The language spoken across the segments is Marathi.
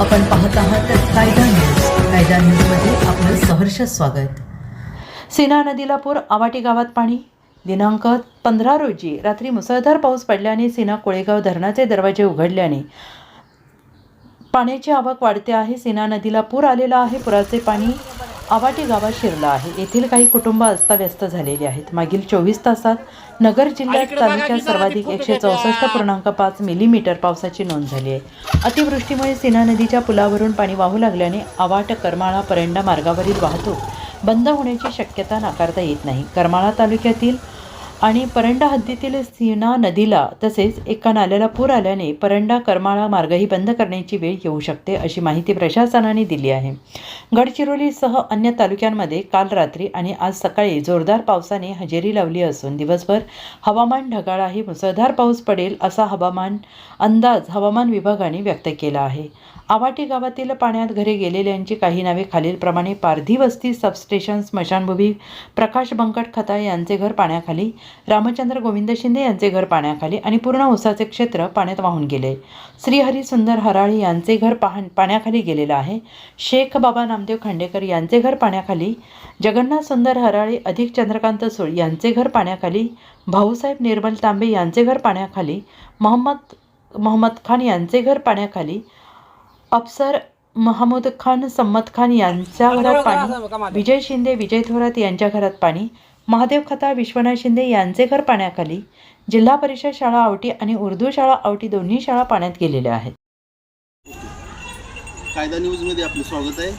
आपण पाहत आहात कायदा न्यूज. कायदा न्यूजमध्ये आपलं सहर्ष स्वागत. सिन्हा नदीला पूर आवाटी गावात पाणी. दिनांक पंधरा रोजी रात्री मुसळधार पाऊस पडल्याने सिन्हा कोळेगाव धरणाचे दरवाजे उघडल्याने पाण्याची आवक वाढते आहे. सिन्हा नदीला पूर आलेला आहे. पुराचे पाणी आवाटी गावात शिरलं आहे. येथील काही कुटुंब अस्ताव्यस्त झालेली आहेत. मागील चोवीस तासात नगर जिल्ह्यात तालुक्यात सर्वाधिक एकशे चौसष्ट पूर्णांक पाच मिलीमीटर पावसाची नोंद झाली आहे. अतिवृष्टीमुळे सीना नदीच्या पुलावरून पाणी वाहू लागल्याने आवाट करमाळा परंडा मार्गावरील वाहतूक बंद होण्याची शक्यता नाकारता येत नाही. करमाळा तालुक्यातील आणि परंडा हद्दीतील सीना नदीला तसेच एका नाल्याला पूर आल्याने परंडा करमाळा मार्गही बंद करण्याची वेळ येऊ शकते अशी माहिती प्रशासनाने दिली आहे. गडचिरोलीसह अन्य तालुक्यांमध्ये काल रात्री आणि आज सकाळी जोरदार पावसाने हजेरी लावली असून दिवसभर हवामान ढगाळ आहे मुसळधार पाऊस पडेल असा हवामान अंदाज हवामान विभागाने व्यक्त केला आहे. आवाटी गावातील पाण्यात घरे गेलेल्यांची काही नावे खालीलप्रमाणे पारधी वस्ती सबस्टेशन स्मशानभूमी प्रकाश बंकट खता यांचे घर पाण्याखाली रामचंद्र गोविंद शिंदे यांचे घर पाण्याखाली आणि पूर्ण उसाचे क्षेत्र पाण्यात वाहून गेले. श्रीहरी सुंदर हराळी यांचे घर पाह पाण्याखाली गेलेलं आहे. शेख बाबा नामदेव खांडेकर यांचे घर पाण्याखाली. जगन्नाथ सुंदर हराळी अधिक चंद्रकांत सुळ यांचे घर पाण्याखाली. भाऊसाहेब निर्मल तांबे यांचे घर पाण्याखाली. मोहम्मद मोहम्मद खान यांचे घर पाण्याखाली. अफसर महमूद खान सम्मत खान यांच्या घरात पाणी. विजय शिंदे विजय थोरात यांच्या घरात पाणी. महादेव खता विश्वनाथ शिंदे यांचे घर पाण्याखाली जिल्हा परिषद शाळा आवटी आणि उर्दू शाळा आवटी दोन्ही शाळा पाण्यात गेलेल्या आहेत. कायदा न्यूजमध्ये आपलं स्वागत आहे.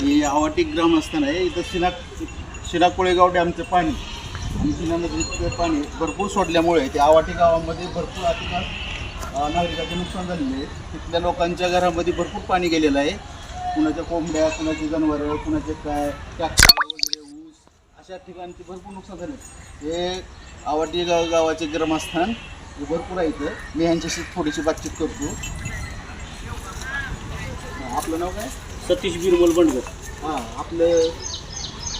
ही आवाटी ग्रामस्थान आहे. इथं शिना शिना कोळेगाव डॅमचं पाणी आणि शिना नदीचं पाणी भरपूर सोडल्यामुळे ते आवाटी गावामध्ये भरपूर अतिकाळ नागरिकांचे नागरिकाचे नुकसान झालेलं आहे. तिथल्या लोकांच्या घरामध्ये भरपूर पाणी गेलेलं आहे. कुणाच्या कोंबड्या कुणाची जनावरं कुणाचे काय ट्रॅक्टर अशा ठिकाणचे भरपूर नुकसान झाले. हे आवाटी गाव गावाचे ग्रामस्थान हे भरपूर आहे इथं. मी यांच्याशी थोडीशी बातचीत करतो. आपलं नाव काय? सतीश बिरमल बंडगर. हां आपलं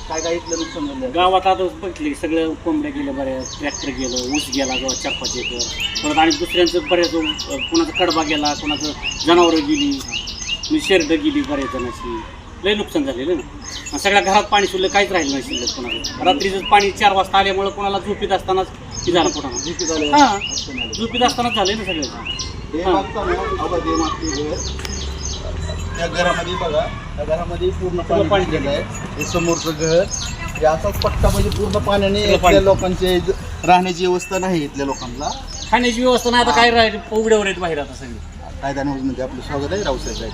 काय काय इथलं नुकसान झालं? गावात आता बघितले सगळं कोंबड्या गेल्या बऱ्याच ट्रॅक्टर गेलं ऊस गेला गावात चार पाच एकर. परत आणि दुसऱ्यांचं बऱ्याच अं, कुणाचा कडबा गेला कुणाचं जनावरं गेली म्हणजे शेरडं गेली बऱ्याच जणांची. लय नुकसान झालेलं ना. सगळ्या घरात पाणी शिल्लक काहीच राहिलं नाही शिल्लक कोणाला. रात्रीचं पाणी चार वाजता आल्यामुळे कोणाला झोपीत असतानाच हे झालं कोणाला हां. झोपीत असतानाच झालं ना सगळं. त्या घरामध्ये बघा त्या घरामध्ये पूर्ण पाणी गेलेलं आहे. हे समोरचं घर. हे असाच पट्टा म्हणजे पूर्ण पाण्याने. इथल्या लोकांचे राहण्याची व्यवस्था नाही इथल्या लोकांना. खाण्याची व्यवस्था नाही आता काय राहील? उघड्यावर आहेत बाहेर आता सगळी. कायदा न्यूजमध्ये आपलं स्वागत आहे रावसाहेब